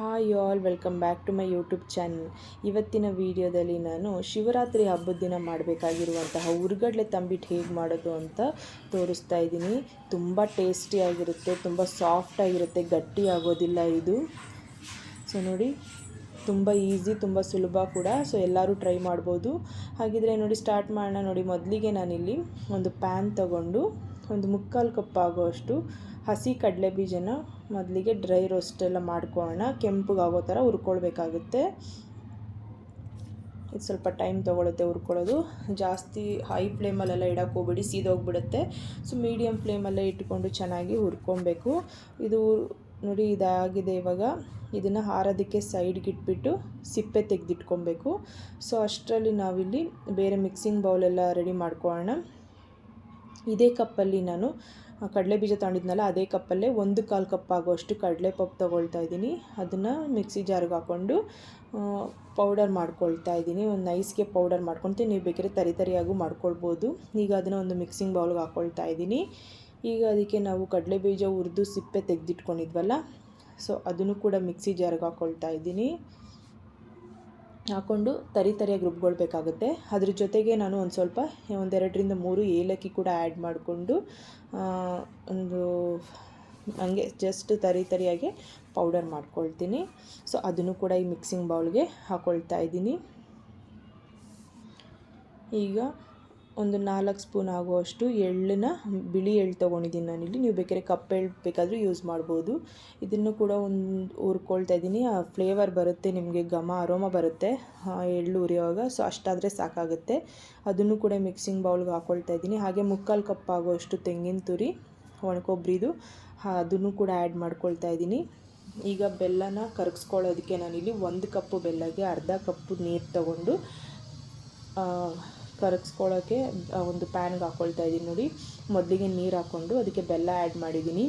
Hi all, welcome back to my YouTube channel. ಇವತ್ತಿನ ವಿಡಿಯೋದಲ್ಲಿ ನಾನು ಶಿವರಾತ್ರಿ ಹಬ್ಬದ ದಿನ ಮಾಡಬೇಕಾಗಿರುವಂತಹ ಉರ್ಗಡ್ಲೆ ತಂಬಿಟ್ಟು ಹೇಗೆ ಮಾಡೋದು ಅಂತ ತೋರಿಸ್ತಾ ಇದ್ದೀನಿ. ತುಂಬ ಟೇಸ್ಟಿಯಾಗಿರುತ್ತೆ ತುಂಬ ಸಾಫ್ಟಾಗಿರುತ್ತೆ ಗಟ್ಟಿ ಆಗೋದಿಲ್ಲ ಇದು. ಸೊ ನೋಡಿ, ತುಂಬ ಈಸಿ, ತುಂಬ ಸುಲಭ ಕೂಡ. ಸೊ ಎಲ್ಲರೂ ಟ್ರೈ ಮಾಡ್ಬೋದು. ಹಾಗಿದ್ರೆ ನೋಡಿ, ಸ್ಟಾರ್ಟ್ ಮಾಡೋಣ. ನೋಡಿ, ಮೊದಲಿಗೆ ನಾನಿಲ್ಲಿ ಒಂದು ಪ್ಯಾನ್ ತಗೊಂಡು ಒಂದು ಮುಕ್ಕಾಲು ಕಪ್ ಆಗೋಷ್ಟು ಹಸಿ ಕಡಲೆ ಬೀಜನ ಮೊದಲಿಗೆ ಡ್ರೈ ರೋಸ್ಟ್ ಎಲ್ಲ ಮಾಡ್ಕೊಳ್ಳೋಣ. ಕೆಂಪಗಾಗೋ ಥರ ಹುರ್ಕೊಳ್ಬೇಕಾಗುತ್ತೆ. ಇದು ಸ್ವಲ್ಪ ಟೈಮ್ ತೊಗೊಳುತ್ತೆ ಹುರ್ಕೊಳ್ಳೋದು. ಜಾಸ್ತಿ ಹೈ ಫ್ಲೇಮಲ್ಲೆಲ್ಲ ಇಡೋಕೆ ಹೋಗ್ಬಿಡಿ, ಸೀದೋಗ್ಬಿಡುತ್ತೆ. ಸೊ ಮೀಡಿಯಮ್ ಫ್ಲೇಮಲ್ಲೇ ಇಟ್ಕೊಂಡು ಚೆನ್ನಾಗಿ ಹುರ್ಕೊಬೇಕು ಇದು ನೋಡಿ, ಇದಾಗಿದೆ ಇವಾಗ. ಇದನ್ನು ಹಾರೋದಕ್ಕೆ ಸೈಡ್ಗೆ ಇಟ್ಬಿಟ್ಟು ಸಿಪ್ಪೆ ತೆಗೆದಿಟ್ಕೊಬೇಕು ಸೊ, ಅಷ್ಟರಲ್ಲಿ ನಾವಿಲ್ಲಿ ಬೇರೆ ಮಿಕ್ಸಿಂಗ್ ಬೌಲೆಲ್ಲ ರೆಡಿ ಮಾಡ್ಕೊಳ್ಳೋಣ. ಇದೇ ಕಪ್ಪಲ್ಲಿ ನಾನು ಕಡಲೆ ಬೀಜ ತಗೊಂಡಿದ್ನಲ್ಲ, ಅದೇ ಕಪ್ಪಲ್ಲೇ ಒಂದು ಕಾಲು ಕಪ್ ಆಗೋಷ್ಟು ಕಡಲೆ ಪಪ್ಪು ತೊಗೊಳ್ತಾ ಇದ್ದೀನಿ. ಅದನ್ನು ಮಿಕ್ಸಿ ಜಾರ್ಗೆ ಹಾಕ್ಕೊಂಡು ಪೌಡರ್ ಮಾಡ್ಕೊಳ್ತಾ ಇದ್ದೀನಿ. ಒಂದು ನೈಸ್ಗೆ ಪೌಡರ್ ಮಾಡ್ಕೊತೀನಿ ನೀವು ಬೇಕಾದ್ರೆ ತರಿ ತರಿಯಾಗೂ ಮಾಡ್ಕೊಳ್ಬೋದು. ಈಗ ಅದನ್ನು ಒಂದು ಮಿಕ್ಸಿಂಗ್ ಬೌಲ್ಗೆ ಹಾಕ್ಕೊಳ್ತಾ ಇದ್ದೀನಿ. ಈಗ ಅದಕ್ಕೆ ನಾವು ಕಡಲೆ ಬೀಜ ಹುರಿದು ಸಿಪ್ಪೆ ತೆಗೆದಿಟ್ಕೊಂಡಿದ್ವಲ್ಲ, ಸೊ ಅದನ್ನು ಕೂಡ ಮಿಕ್ಸಿ ಜಾರ್ಗೆ ಹಾಕ್ಕೊಳ್ತಾ ಇದ್ದೀನಿ. ಹಾಕ್ಕೊಂಡು ತರಿ ತರಿಯಾಗಿ ರುಬ್ಕೊಳ್ಬೇಕಾಗುತ್ತೆ ಅದ್ರ ಜೊತೆಗೆ ನಾನು ಒಂದು ಸ್ವಲ್ಪ ಒಂದೆರಡರಿಂದ ಮೂರು ಏಲಕ್ಕಿ ಕೂಡ ಆ್ಯಡ್ ಮಾಡಿಕೊಂಡು ಒಂದು ಹಂಗೆ ಜಸ್ಟ್ ತರಿ ತರಿಯಾಗಿ ಪೌಡರ್ ಮಾಡ್ಕೊಳ್ತೀನಿ. ಸೊ, ಅದನ್ನು ಕೂಡ ಈ ಮಿಕ್ಸಿಂಗ್ ಬೌಲ್ಗೆ ಹಾಕ್ಕೊಳ್ತಾ ಇದ್ದೀನಿ. ಈಗ ಒಂದು ನಾಲ್ಕು ಸ್ಪೂನ್ ಆಗುವಷ್ಟು ಎಳ್ಳನ್ನ ಬಿಳಿ ಎಳ್ಳು ತೊಗೊಂಡಿದ್ದೀನಿ ನಾನಿಲ್ಲಿ. ನೀವು ಬೇಕಾದ್ರೆ ಕಪ್ ಎಳ್ಳು ಬೇಕಾದರೂ ಯೂಸ್ ಮಾಡ್ಬೋದು. ಇದನ್ನು ಕೂಡ ಒಂದು ಹುರ್ಕೊಳ್ತಾ ಇದ್ದೀನಿ. ಆ ಫ್ಲೇವರ್ ಬರುತ್ತೆ, ನಿಮಗೆ ಘಮ ಅರೋಮ ಬರುತ್ತೆ. ಎಳ್ಳು ಉರಿಯುವಾಗ ಸೊ ಅಷ್ಟಾದರೆ ಸಾಕಾಗುತ್ತೆ. ಅದನ್ನು ಕೂಡ ಮಿಕ್ಸಿಂಗ್ ಬೌಲ್ಗೆ ಹಾಕ್ಕೊಳ್ತಾ ಇದ್ದೀನಿ. ಹಾಗೆ ಮುಕ್ಕಾಲು ಕಪ್ ಆಗುವಷ್ಟು ತೆಂಗಿನ ತುರಿ ಒಣಕೊಬ್ಬರಿದು ಅದನ್ನು ಕೂಡ ಆ್ಯಡ್ ಮಾಡ್ಕೊಳ್ತಾ ಇದ್ದೀನಿ. ಈಗ ಬೆಲ್ಲನ ಕರಗಿಸ್ಕೊಳ್ಳೋದಕ್ಕೆ ನಾನಿಲ್ಲಿ ಒಂದು ಕಪ್ಪು ಬೆಲ್ಲಗೆ ಅರ್ಧ ಕಪ್ಪು ನೀರು ತಗೊಂಡು ಕರಗಿಸ್ಕೊಳ್ಳೋಕ್ಕೆ ಒಂದು ಪ್ಯಾನ್ಗೆ ಹಾಕ್ಕೊಳ್ತಾ ಇದ್ದೀನಿ ನೋಡಿ. ಮೊದಲಿಗೆ ನೀರು ಹಾಕ್ಕೊಂಡು ಅದಕ್ಕೆ ಬೆಲ್ಲ ಆ್ಯಡ್ ಮಾಡಿದ್ದೀನಿ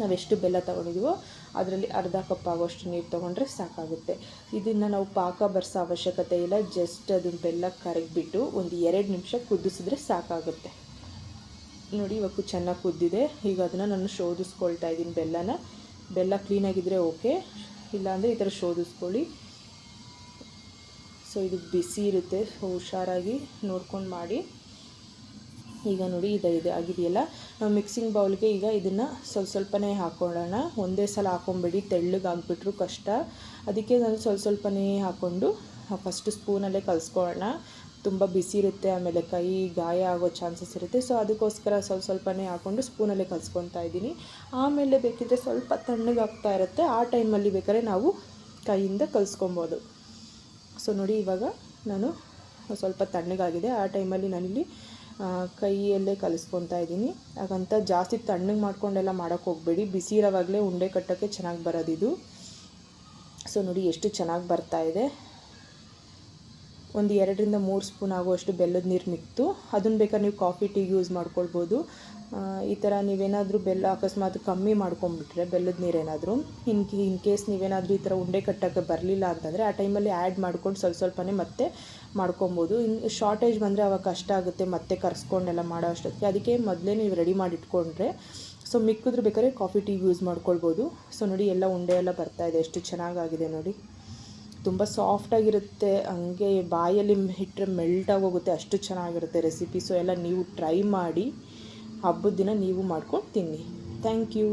ನಾವೆಷ್ಟು ಬೆಲ್ಲ ತೊಗೊಂಡಿದ್ದೀವೋ ಅದರಲ್ಲಿ ಅರ್ಧ ಕಪ್ ಆಗೋಷ್ಟು ನೀರು ತೊಗೊಂಡ್ರೆ ಸಾಕಾಗುತ್ತೆ. ಇದನ್ನು ನಾವು ಪಾಕ ಬರ್ಸೋ ಅವಶ್ಯಕತೆ ಇಲ್ಲ. ಜಸ್ಟ್ ಅದನ್ನು ಬೆಲ್ಲ ಕರಗಿಬಿಟ್ಟು ಒಂದು ಎರಡು ನಿಮಿಷ ಕುದಿಸಿದ್ರೆ ಸಾಕಾಗುತ್ತೆ. ನೋಡಿ, ಇವಾಗ ಚೆನ್ನಾಗಿ ಕುದ್ದಿದೆ. ಈಗ ಅದನ್ನು ನಾನು ಶೋಧಿಸ್ಕೊಳ್ತಾ ಇದ್ದೀನಿ ಬೆಲ್ಲನ. ಬೆಲ್ಲ ಕ್ಲೀನಾಗಿದ್ದರೆ ಓಕೆ ಇಲ್ಲಾಂದರೆ ಈ ಥರ ಶೋಧಿಸ್ಕೊಳ್ಳಿ. ಸೊ ಇದು ಬಿಸಿ ಇರುತ್ತೆ, ಸೊ ಹುಷಾರಾಗಿ ನೋಡ್ಕೊಂಡು ಮಾಡಿ. ಈಗ ನೋಡಿ, ಇದು ಇದೆ ಆಗಿದೆಯಲ್ಲ. ನಾವು ಮಿಕ್ಸಿಂಗ್ ಬೌಲ್ಗೆ ಈಗ ಇದನ್ನು ಸ್ವಲ್ಪ ಸ್ವಲ್ಪನೇ ಹಾಕ್ಕೊಳ್ಳೋಣ ಒಂದೇ ಸಲ ಹಾಕ್ಕೊಂಬೇಡಿ ತೆಳ್ಳಗೆ ಹಾಕ್ಬಿಟ್ರು ಕಷ್ಟ. ಅದಕ್ಕೆ ನಾನು ಸ್ವಲ್ಪ ಸ್ವಲ್ಪನೇ ಹಾಕ್ಕೊಂಡು ಫಸ್ಟ್ ಸ್ಪೂನಲ್ಲೇ ಕಲಿಸ್ಕೊಳ್ಳೋಣ. ತುಂಬ ಬಿಸಿ ಇರುತ್ತೆ, ಆಮೇಲೆ ಕೈ ಗಾಯ ಆಗೋ ಚಾನ್ಸಸ್ ಇರುತ್ತೆ. ಸೊ ಅದಕ್ಕೋಸ್ಕರ ಸ್ವಲ್ಪ ಸ್ವಲ್ಪನೇ ಹಾಕ್ಕೊಂಡು ಸ್ಪೂನಲ್ಲೇ ಕಲಿಸ್ಕೊತಾ ಇದ್ದೀನಿ. ಆಮೇಲೆ ಬೇಕಿದ್ದರೆ ಸ್ವಲ್ಪ ತಣ್ಣಗಾಗ್ತಾ ಇರುತ್ತೆ. ಆ ಟೈಮಲ್ಲಿ ಬೇಕಾದ್ರೆ ನಾವು ಕೈಯಿಂದ ಕಲಿಸ್ಕೊಬೋದು. ಸೊ ನೋಡಿ, ಇವಾಗ ನಾನು ಸ್ವಲ್ಪ ತಣ್ಣಗಾಗಿದೆ. ಆ ಟೈಮಲ್ಲಿ ನಾನಿಲ್ಲಿ ಕೈಯಲ್ಲೇ ಕಲಿಸ್ಕೊತಾ ಇದ್ದೀನಿ. ಹಾಗಂತ ಜಾಸ್ತಿ ತಣ್ಣಗೆ ಮಾಡ್ಕೊಂಡೆಲ್ಲ ಮಾಡೋಕ್ಕೆ ಹೋಗಬೇಡಿ. ಬಿಸಿ ಇರೋವಾಗಲೇ ಉಂಡೆ ಕಟ್ಟೋಕ್ಕೆ ಚೆನ್ನಾಗಿ ಬರೋದಿದು ಸೊ ನೋಡಿ, ಎಷ್ಟು ಚೆನ್ನಾಗಿ ಬರ್ತಾ ಇದೆ. ಒಂದು ಎರಡರಿಂದ ಮೂರು ಸ್ಪೂನ್ ಆಗುವಷ್ಟು ಬೆಲ್ಲದ ನೀರು ಮಿಕ್ತು. ಅದನ್ನು ಬೇಕಾದ್ರೆ ನೀವು ಕಾಫಿ ಟೀಗೆ ಯೂಸ್ ಮಾಡ್ಕೊಳ್ಬೋದು. ಈ ಥರ ನೀವೇನಾದರೂ ಬೆಲ್ಲ ಅಕಸ್ಮಾತ್ ಕಮ್ಮಿ ಮಾಡ್ಕೊಂಬಿಟ್ರೆ ಬೆಲ್ಲದ ನೀರೇನಾದರೂ, ಇನ್ ಇನ್ ಕೇಸ್ ನೀವೇನಾದರೂ ಈ ಥರ ಉಂಡೆ ಕಟ್ಟೋಕ್ಕೆ ಬರಲಿಲ್ಲ ಅಂತಂದರೆ ಆ ಟೈಮಲ್ಲಿ ಆ್ಯಡ್ ಮಾಡ್ಕೊಂಡು ಸ್ವಲ್ಪ ಸ್ವಲ್ಪನೇ ಮತ್ತೆ ಮಾಡ್ಕೊಬೋದು. ಇನ್ನು ಶಾರ್ಟೇಜ್ ಬಂದರೆ ಅವಾಗ ಕಷ್ಟ ಆಗುತ್ತೆ ಮತ್ತೆ ಕರ್ಸ್ಕೊಂಡೆಲ್ಲ ಮಾಡೋ ಅಷ್ಟೊತ್ತಿಗೆ. ಅದಕ್ಕೆ ಮೊದಲೇ ನೀವು ರೆಡಿ ಮಾಡಿ ಇಟ್ಕೊಂಡ್ರೆ ಸೊ ಮಿಕ್ಕಿದ್ರೆ ಬೇಕಾದ್ರೆ ಕಾಫಿ, ಟೀ ಯೂಸ್ ಮಾಡ್ಕೊಳ್ಬೋದು. ಸೊ ನೋಡಿ ಎಲ್ಲ ಉಂಡೆ ಎಲ್ಲ ಇದೆ, ಎಷ್ಟು ಚೆನ್ನಾಗಾಗಿದೆ ನೋಡಿ. ತುಂಬ ಸಾಫ್ಟಾಗಿರುತ್ತೆ ಹಂಗೆ ಬಾಯಲ್ಲಿ ಇಟ್ಟರೆ ಮೆಲ್ಟಾಗಿ ಹೋಗುತ್ತೆ ಅಷ್ಟು ಚೆನ್ನಾಗಿರುತ್ತೆ ರೆಸಿಪಿ. ಸೊ ಎಲ್ಲ ನೀವು ಟ್ರೈ ಮಾಡಿ. ಹಬ್ಬದ ದಿನ ನೀವು ಮಾಡ್ಕೊಂಡು ತಿನ್ನಿ. Thank you